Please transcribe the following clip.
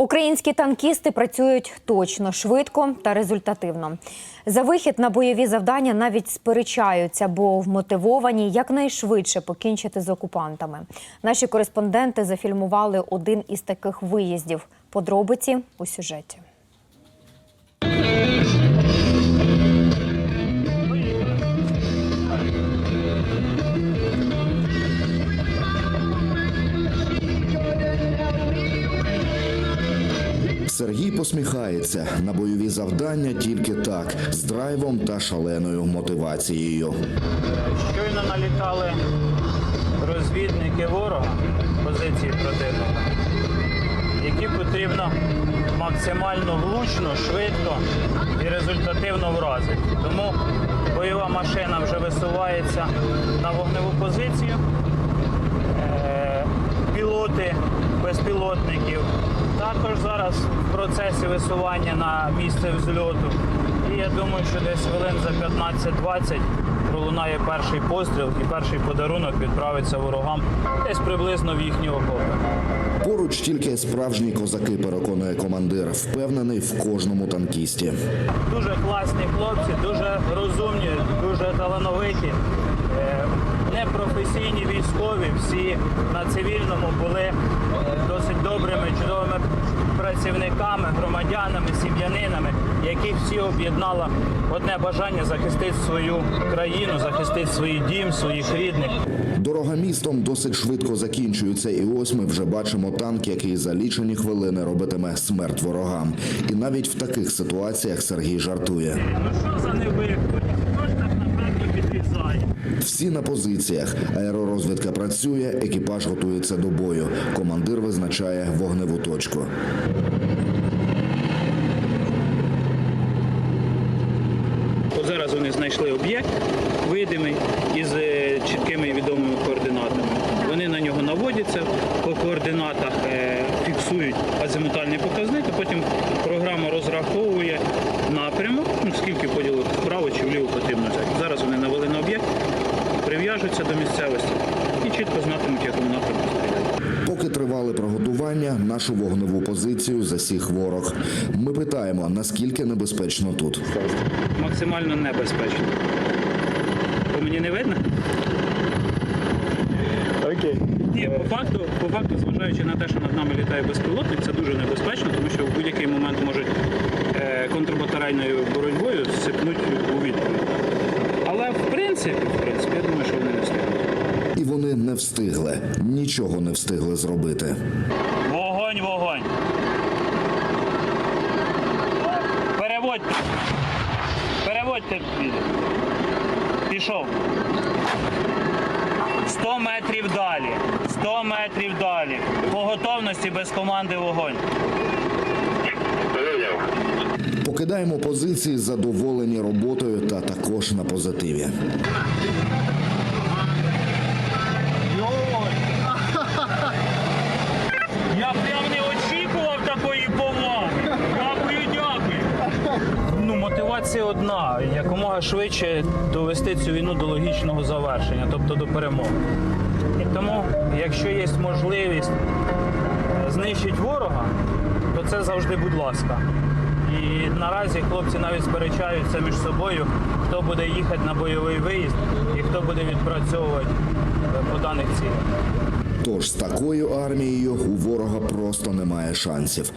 Українські танкісти працюють точно, швидко та результативно. За вихід на бойові завдання навіть сперечаються, бо вмотивовані якнайшвидше покінчити з окупантами. Наші кореспонденти зафільмували один із таких виїздів. Подробиці у сюжеті. Сергій посміхається на бойові завдання тільки так, з драйвом та шаленою мотивацією. Щойно налітали розвідники ворога, позиції противника, які потрібно максимально влучно, швидко і результативно вразити. Тому бойова машина вже висувається на вогневу позицію. Е, Пілоти безпілотників також зараз в процесі висування на місце взльоту. І я думаю, що десь хвилин за 15-20 пролунає перший постріл і перший подарунок відправиться ворогам десь приблизно в їхні окопи. Поруч тільки справжні козаки, переконує командир, впевнений в кожному танкісті. Дуже класні хлопці, дуже розумні, дуже талановиті. Непрофесійні військові, всі на цивільному були е, досить добрими, чудовими працівниками, громадянами, сім'янинами, яких всі об'єднало одне бажання захистити свою країну, захистити свій дім, своїх рідних. Дорога містом досить швидко закінчується, і ось ми вже бачимо танк, який за лічені хвилини робитиме смерть ворогам. І навіть в таких ситуаціях Сергій жартує. Ну що за невиході? Хто ж так напевно підрізає? Всі на позиціях. Аеророзвідка працює, екіпаж готується до бою. Командир визначає вогневу точку. От зараз вони знайшли об'єкт видимий із е, чіткими і відомими координатами. Вони на нього наводяться, по координатах е, фіксують азимутальний показник, а потім програма розраховує напрямок, ну, скільки поділок вправо чи вліво потрібно взяти. Зараз вони навели на об'єкт, прив'яжуться до місцевості і чітко знатимуть, якому напрямку стріляти. Поки тривали приготування, нашу вогневу позицію засіг ворог. Ми питаємо, наскільки небезпечно тут. Максимально небезпечно. По мені не видно? Окей. Ні, по факту, по факту, зважаючи на те, що над нами літає безпілотник, це дуже небезпечно, тому що в будь-який момент можуть е, контрбатарейною боротьбою сипнуть у відповідь. Але в принципі, в принципі, я думаю, що вони не встигнуть. І вони не встигли, нічого не встигли зробити. Вогонь, вогонь. Переводьте. Переводьте. Пішов. 100 метрів далі. 100 метрів далі. По готовності без команди вогонь. Покидаємо позиції задоволені роботою та також на позитиві. Мотивація одна: якомога швидше довести цю війну до логічного завершення, тобто до перемоги. І тому, якщо є можливість е, знищити ворога, то це завжди будь ласка. І наразі хлопці навіть сперечаються між собою, хто буде їхати на бойовий виїзд і хто буде відпрацьовувати е, по даних цілях. Тож з такою армією у ворога просто немає шансів.